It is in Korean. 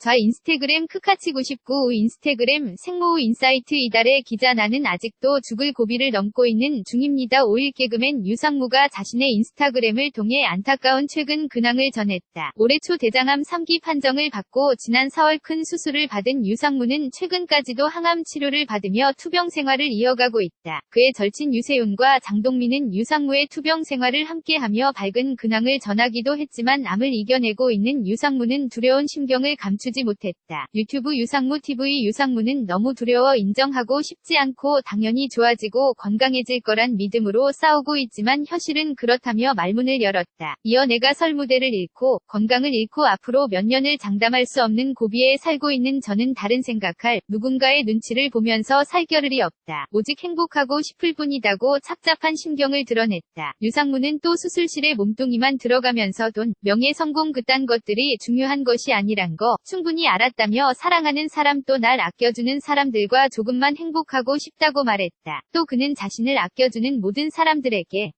좌 인스태그램 크카치99 인스태그램 생모우 인사이트 이달의 기자 나는 아직도 죽을 고비를 넘고 있는 중입니다. 5일 개그맨 유상무가 자신의 인스타그램을 통해 안타까운 최근 근황을 전했다. 올해 초 대장암 3기 판정을 받고 지난 4월 큰 수술을 받은 유상무는 최근까지도 항암 치료를 받으며 투병 생활을 이어가고 있다. 그의 절친 유세윤과 장동민은 유상무의 투병 생활을 함께하며 밝은 근황을 전하기도 했지만 암을 이겨내고 있는 유상무는 두려운 심경을 감추 주지 못했다. 유튜브 유상무 TV 유상무는 너무 두려워 인정하고 싶지 않고 당연히 좋아지고 건강해질 거란 믿음으로 싸우고 있지만 현실은 그렇다며 말문을 열었다. 이어 내가 설 무대를 잃고 건강을 잃고 앞으로 몇 년을 장담할 수 없는 고비에 살고 있는 저는 다른 생각할 누군가의 눈치를 보면서 살 겨를이 없다. 오직 행복하고 싶을 뿐이다고 착잡한 심경을 드러냈다. 유상무는 또 수술실에 몸뚱이만 들어가면서 돈, 명예, 성공 그딴 것들이 중요한 것이 아니란 거 충분히 알았다며 사랑하는 사람 또 날 아껴주는 사람들과 조금만 행복하고 싶다고 말했다. 또 그는 자신을 아껴주는 모든 사람들에게